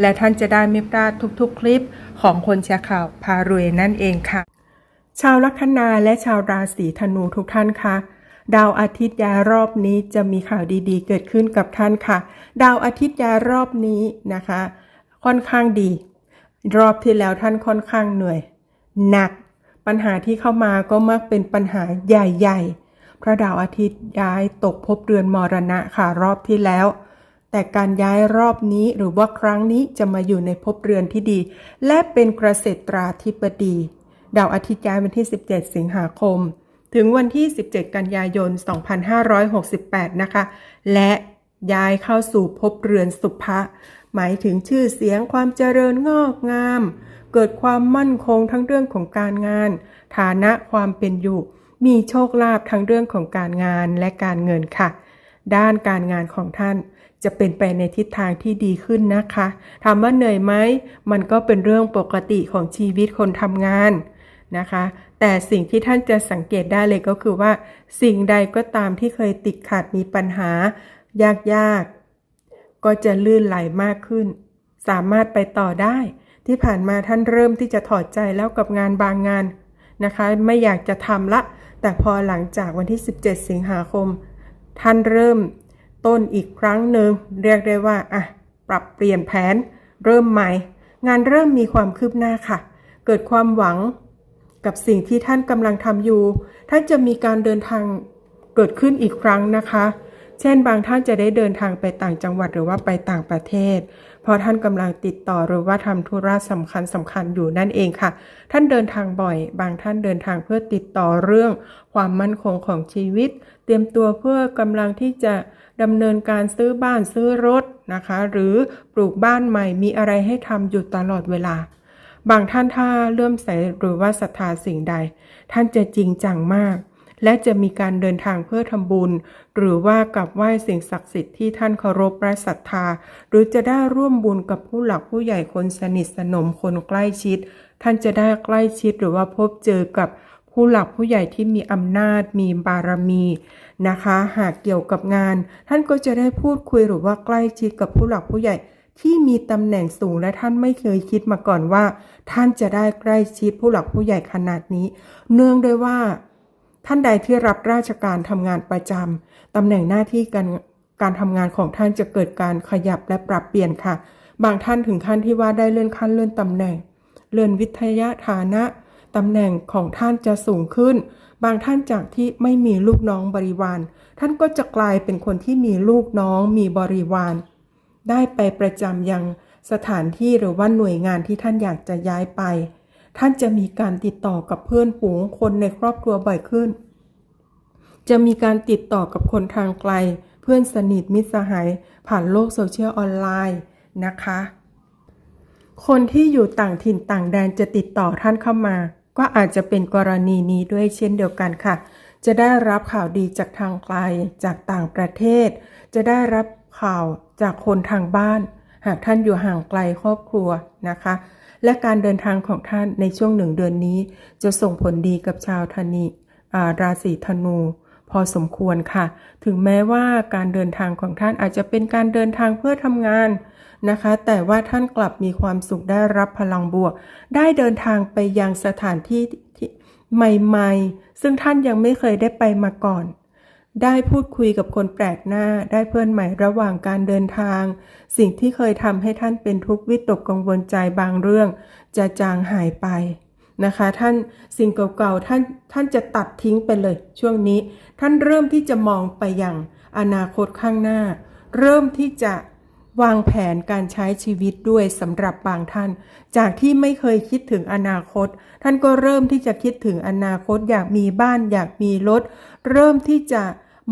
และท่านจะได้ไม่พลาดทุกๆ คลิปของคนแชร์ข่าวพารวยนั่นเองค่ะ ชาวลัคนาและชาวราศีธนูทุกท่านคะดาวอาทิตย์ย้ายรอบนี้จะมีข่าวดีๆ เกิดขึ้นกับท่านค่ะ ดาวอาทิตย์ย้ายรอบนี้นะคะ ค่อนข้างดี รอบที่แล้วท่านค่อนข้างเหนื่อย หนัก ปัญหาที่เข้ามาก็มักเป็นปัญหาใหญ่ๆเพราะดาวอาทิตย์ย้ายตกภพเรือนมรณะค่ะรอบที่แล้ว แต่การย้ายรอบนี้หรือว่าครั้งนี้จะมาอยู่ในภพเรือนที่ดี และเป็นเกษตราธิบดี ดาวอาทิตย์ย้ายวันที่ 17 สิงหาคม ถึงวันที่ 17 กันยายน 2568 นะคะ และย้ายเข้าสู่ภพเรือนสุภะหมายถึงชื่อเสียงความเจริญงอกงาม เกิดความมั่นคงทั้งเรื่องของการงาน ฐานะความเป็นอยู่ มีโชคลาภทั้งเรื่องของการงานและการเงินค่ะ ด้านการงานของท่าน จะเป็นไปในทิศทางที่ดีขึ้นนะคะถามว่าเหนื่อยไหมมันก็เป็นเรื่องปกติของชีวิตคนทำงานนะคะ แต่สิ่งที่ท่านจะสังเกตได้เลยก็คือว่า สิ่งใดก็ตามที่เคยติดขัดมีปัญหายากๆก็จะลื่นไหลมากขึ้น สามารถไปต่อได้ ที่ผ่านมาท่านเริ่มที่จะถอดใจแล้วกับงานบางงานนะคะ ไม่อยากจะทำละ แต่พอหลังจากวันที่ 17 สิงหาคม ท่านเริ่ม ต้นอีกครั้งหนึ่งเรียกได้ว่าอะปรับเปลี่ยนแผน เริ่มใหม่ งานเริ่มมีความคืบหน้าค่ะ เกิดความหวังกับสิ่งที่ท่านกำลังทำอยู่ ท่านจะมีการเดินทางเกิดขึ้นอีกครั้งนะคะ เช่นบางท่านจะได้เดินทางไปต่างจังหวัดหรือว่าไปต่างประเทศ เพราะท่านกำลังติดต่อหรือว่าทำธุระสำคัญสำคัญอยู่นั่นเองค่ะ ท่านเดินทางบ่อย บางท่านเดินทางเพื่อติดต่อเรื่อง ความมั่นคงของชีวิต เตรียมตัวเพื่อกำลังที่จะดำเนินการซื้อบ้านซื้อรถนะคะ หรือปลูกบ้านใหม่มีอะไรให้ทำอยู่ตลอดเวลา บางท่านถ้าเริ่มใส่หรือว่าศรัทธาสิ่งใด ท่านจะจริงจังมาก และจะมีการเดินทางเพื่อทำบุญ หรือว่ากลับไหว้สิ่งศักดิ์สิทธิ์ที่ท่านเคารพและศรัทธา หรือจะได้ร่วมบุญกับผู้หลักผู้ใหญ่คนสนิทสนมคนใกล้ชิด ท่านจะได้ใกล้ชิดหรือว่าพบเจอกับผู้หลักผู้ใหญ่ที่มีอำนาจมีบารมีนะคะ หากเกี่ยวกับงาน ท่านก็จะได้พูดคุยหรือว่าใกล้ชิดกับผู้หลักผู้ใหญ่ที่มีตำแหน่งสูงและท่านไม่เคยคิดมาก่อนว่า ท่านจะได้ใกล้ชิดผู้หลักผู้ใหญ่ขนาดนี้ เนื่องด้วยว่า ท่านใดที่รับราชการทำงานประจำตำแหน่งหน้าที่การการทำงานของท่านจะเกิดการขยับและปรับเปลี่ยนค่ะ บางท่านถึงขั้นที่ว่าได้เลื่อนขั้นเลื่อนตำแหน่ง เลื่อนวิทยาฐานะตำแหน่งของท่านจะสูงขึ้น บางท่านจากที่ไม่มีลูกน้องบริวาร ท่านก็จะกลายเป็นคนที่มีลูกน้องมีบริวาร ได้ไปประจำยังสถานที่หรือว่าหน่วยงานที่ท่านอยากจะย้ายไป ท่านจะมีการติดต่อกับเพื่อนฝูงคนในครอบครัวบ่อยขึ้น จะมีการติดต่อกับคนทางไกล เพื่อนสนิทมิตรสหาย ผ่านโลกโซเชียลออนไลน์นะคะ คนที่อยู่ต่างถิ่นต่างแดนจะติดต่อท่านเข้ามา ก็อาจจะเป็นกรณีนี้ด้วยเช่นเดียวกันค่ะ จะได้รับข่าวดีจากทางไกล จากต่างประเทศ จะได้รับข่าวจากคนทางบ้าน หากท่านอยู่ห่างไกลครอบครัวนะคะ และการเดินทางของท่านในช่วงหนึ่งเดือนนี้ จะส่งผลดีกับชาวธนีอ่าราศีธนู พอสมควรค่ะ ถึงแม้ว่าการเดินทางของท่านอาจจะเป็นการเดินทางเพื่อทำงานนะคะ แต่ว่าท่านกลับมีความสุขได้รับพลังบวก ได้เดินทางไปยังสถานที่ใหม่ ๆ ซึ่งท่านยังไม่เคยได้ไปมาก่อน ได้พูดคุยกับคนแปลกหน้า ได้เพื่อนใหม่ระหว่างการเดินทาง สิ่งที่เคยทำให้ท่านเป็นทุกข์วิตกกังวลใจบางเรื่อง จะจางหายไปนะคะ ท่านสิ่งเก่าๆท่านท่านจะตัดทิ้งไปเลย ช่วงนี้ท่านเริ่มที่จะมองไปยังอนาคตข้างหน้า เริ่มที่จะ วางแผนการใช้ชีวิตด้วยสำหรับบางท่าน จากที่ไม่เคยคิดถึงอนาคต ท่านก็เริ่มที่จะคิดถึงอนาคต อยากมีบ้านอยากมีรถ เริ่มที่จะ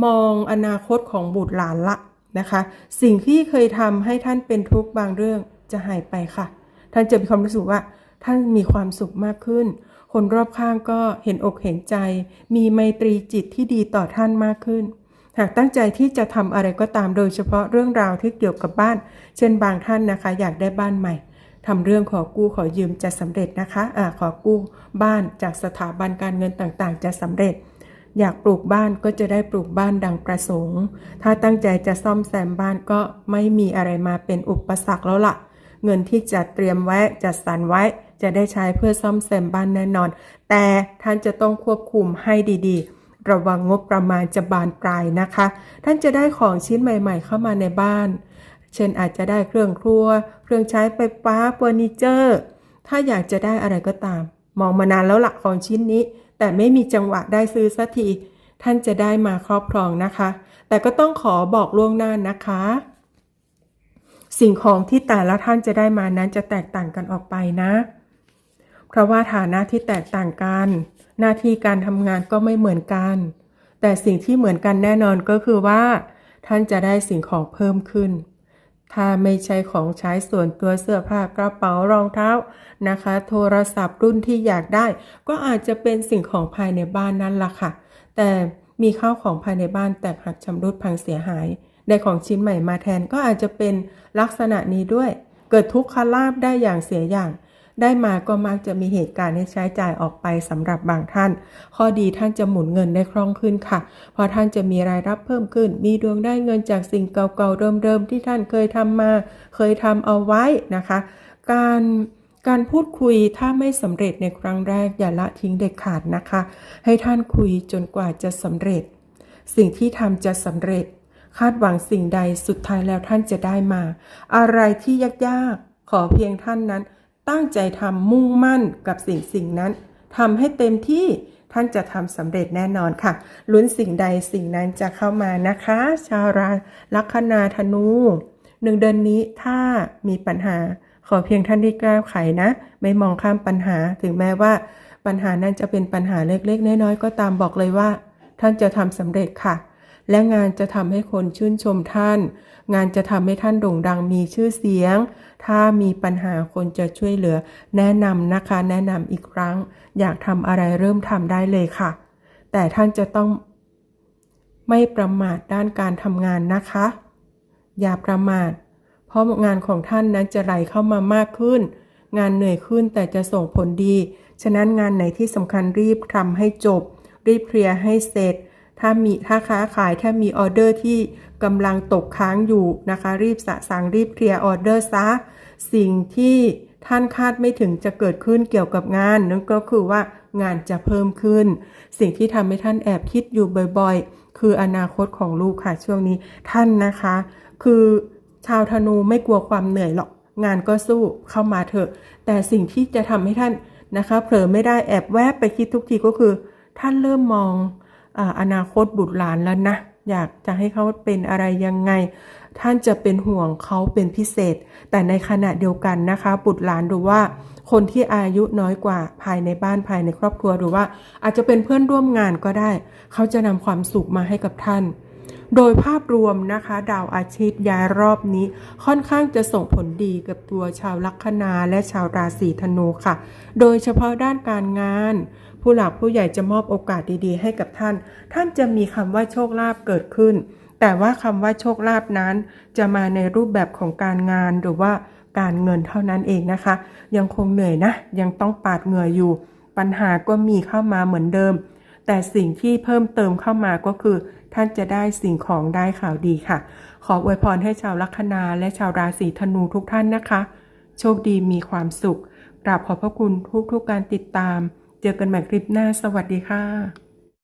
มองอนาคตของบุตรหลานละนะคะ สิ่งที่เคยทำให้ท่านเป็นทุกข์บางเรื่องจะหายไปค่ะ ท่านจะมีความรู้สึกว่า ท่านมีความสุขมากขึ้น คนรอบข้างก็เห็นอกเห็นใจ มีไมตรีจิตที่ดีต่อท่านมากขึ้น หากตั้งใจที่จะทำอะไรก็ตามโดยเฉพาะเรื่องราวที่เกี่ยวกับบ้าน เช่นบางท่านนะคะ อยากได้บ้านใหม่ทำเรื่องขอกู้ขอยืมจะสำเร็จนะคะอะขอกู้บ้านจากสถาบันการเงินต่างๆ จะสำเร็จ อยากปลูกบ้านก็จะได้ปลูกบ้านดังประสงค์ ถ้าตั้งใจจะซ่อมแซมบ้านก็ไม่มีอะไรมาเป็นอุปสรรคแล้วล่ะ เงินที่จะเตรียมไว้จัดสรรไว้ จะได้ใช้เพื่อซ่อมแซมบ้านแน่นอน แต่ท่านจะต้องควบคุมให้ดีๆ ระวังงบประมาณจะบานปลายนะคะ ท่านจะได้ของชิ้นใหม่ ๆ เข้ามาในบ้าน เช่นอาจจะได้เครื่องครัว เครื่องใช้ไฟฟ้าเฟอร์นิเจอร์ ถ้าอยากจะได้อะไรก็ตาม มองมานานแล้วละของชิ้นนี้ แต่ไม่มีจังหวะได้ซื้อสักที ท่านจะได้มาครอบครองนะคะ แต่ก็ต้องขอบอกล่วงหน้านะคะ สิ่งของที่แต่ละท่านจะได้มานั้นจะแตกต่างกันออกไปนะ เพราะว่าฐานะที่แตกต่างกัน หน้าที่การทำงานก็ไม่เหมือนกัน แต่สิ่งที่เหมือนกันแน่นอนก็คือว่า ท่านจะได้สิ่งของเพิ่มขึ้น ถ้าไม่ใช่ของใช้ส่วนตัวเสื้อผ้ากระเป๋ารองเท้านะคะ โทรศัพท์รุ่นที่อยากได้ ก็อาจจะเป็นสิ่งของภายในบ้านนั่นล่ะค่ะ แต่มีข้าวของภายในบ้านแตกหักชำรุดพังเสียหายได้ของชิ้นใหม่มาแทนก็อาจจะเป็นลักษณะนี้ด้วย เกิดทุกขลาบได้อย่างเสียอย่าง ได้มาก็มักจะมีเหตุการณ์ให้ใช้จ่ายออกไปสำหรับบางท่าน ข้อดีท่านจะหมุนเงินได้คล่องขึ้นค่ะ เพราะท่านจะมีรายรับเพิ่มขึ้น มีดวงได้เงินจากสิ่งเก่าๆเดิมๆที่ท่านเคยทำมา เคยทำเอาไว้นะคะ การการพูดคุยถ้าไม่สำเร็จในครั้งแรกอย่าละทิ้งเด็ดขาดนะคะ ให้ท่านคุยจนกว่าจะสำเร็จ สิ่งที่ทำจะสำเร็จ คาดหวังสิ่งใดสุดท้ายแล้วท่านจะได้มา อะไรที่ยากๆ ขอเพียงท่านนั้น ตั้งใจทำมุ่งมั่นกับสิ่งสิ่งนั้นทำให้เต็มที่ท่านจะทำสำเร็จแน่นอนค่ะ ลุ้นสิ่งใดสิ่งนั้นจะเข้ามานะคะ ชาวราลัคนาธนูหนึ่งเดือนนี้ถ้ามีปัญหา ขอเพียงท่านที่แก้ไขนะ ไม่มองข้ามปัญหาถึงแม้ว่า ปัญหานั้นจะเป็นปัญหาเล็กๆ น้อยๆ ก็ตามบอกเลยว่า ท่านจะทำสำเร็จค่ะ และงานจะทำให้คนชื่นชมท่าน งานจะทำให้ท่านโด่งดังมีชื่อเสียง ถ้ามีปัญหาคนจะช่วยเหลือ แนะนำนะคะ แนะนำอีกครั้ง อยากทำอะไรเริ่มทำได้เลยค่ะ แต่ท่านจะต้องไม่ประมาทด้านการทำงานนะคะ อย่าประมาท เพราะงานของท่านนั้นจะไหลเข้ามามากขึ้น งานเหนื่อยขึ้นแต่จะส่งผลดี ฉะนั้นงานไหนที่สำคัญรีบทำให้จบ รีบเคลียร์ให้เสร็จ ถ้ามีถ้าค้าขายถ้ามีออเดอร์ที่กำลังตกค้างอยู่นะคะ รีบสะสางรีบเคลียร์ออเดอร์ซะสิ่งที่ท่านคาดไม่ถึงจะเกิดขึ้นเกี่ยวกับงาน นั่นก็คือว่างานจะเพิ่มขึ้น สิ่งที่ทำให้ท่านแอบคิดอยู่บ่อยๆ คืออนาคตของลูกค่ะช่วงนี้ท่านนะคะ คือชาวธนูไม่กลัวความเหนื่อยหรอกงานก็สู้เข้ามาเถอะ แต่สิ่งที่จะทำให้ท่านนะคะ เผลอไม่ได้แอบแวบไปคิดทุกทีก็คือ ท่านเริ่มมอง อนาคตบุตรหลานแล้วนะ อยากจะให้เขาเป็นอะไรยังไง ท่านจะเป็นห่วงเขาเป็นพิเศษ แต่ในขณะเดียวกันนะคะ บุตรหลานหรือว่าคนที่อายุน้อยกว่าภายในบ้านภายในครอบครัวหรือว่า อาจจะเป็นเพื่อนร่วมงานก็ได้ เขาจะนำความสุขมาให้กับท่าน โดยภาพรวมนะคะ ดาวอาทิตย์ย้ายรอบนี้ ค่อนข้างจะส่งผลดีกับตัวชาวลัคนาและชาวราศีธนูค่ะ โดยเฉพาะด้านการงาน ผู้หลักผู้ใหญ่จะมอบโอกาสดีๆ ให้กับท่าน ท่านจะมีคำว่าโชคลาภเกิดขึ้น แต่ว่าคำว่าโชคลาภนั้น จะมาในรูปแบบของการงานหรือว่าการเงินเท่านั้นเองนะคะ ยังคงเหนื่อยนะ ยังต้องปาดเหงื่ออยู่ ปัญหาก็มีเข้ามาเหมือนเดิม แต่สิ่งที่เพิ่มเติมเข้ามาก็คือ ท่านจะได้สิ่งของได้ข่าวดีค่ะ ขออวยพรให้ชาวลัคนาและชาวราศีธนูทุกท่านนะคะ โชคดีมีความสุขกราบขอบพระคุณทุกๆการติดตาม เจอกันใหม่คลิปหน้าสวัสดีค่ะ